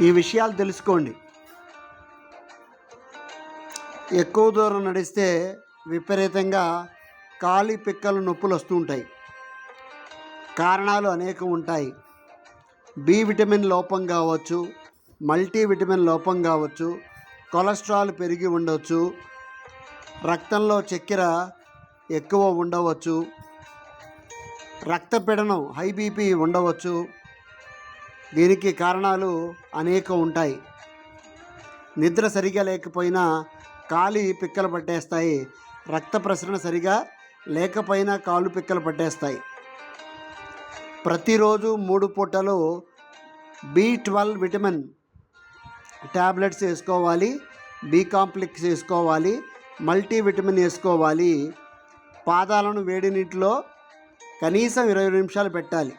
ఈ విషయాలు తెలుసుకోండి. ఎక్కువ దూరం నడిస్తే విపరీతంగా కాలి పిక్కలు నొప్పులు వస్తూ ఉంటాయి. కారణాలు అనేకం ఉంటాయి. బి విటమిన్ లోపం కావచ్చు మల్టీ విటమిన్ లోపం కావచ్చు కొలెస్ట్రాల్ పెరిగి ఉండవచ్చు రక్తంలో చక్కెర ఎక్కువ ఉండవచ్చు రక్తపీడనం హై బీపీ ఉండవచ్చు దీనికి కారణాలు అనేకం ఉంటాయి. నిద్ర సరిగా లేకపోయినా కాలి పిక్కలు పట్టేస్తాయి. రక్త ప్రసరణ సరిగా లేకపోయినా కాలు పిక్కలు పట్టేస్తాయి. ప్రతిరోజు మూడు పూటలు బి ట్వెల్వ్ విటమిన్ ట్యాబ్లెట్స్ వేసుకోవాలి. బి కాంప్లెక్స్ వేసుకోవాలి. మల్టీ విటమిన్ వేసుకోవాలి. పాదాలను వేడి నీటిలో కనీసం ఇరవై నిమిషాలు పెట్టాలి.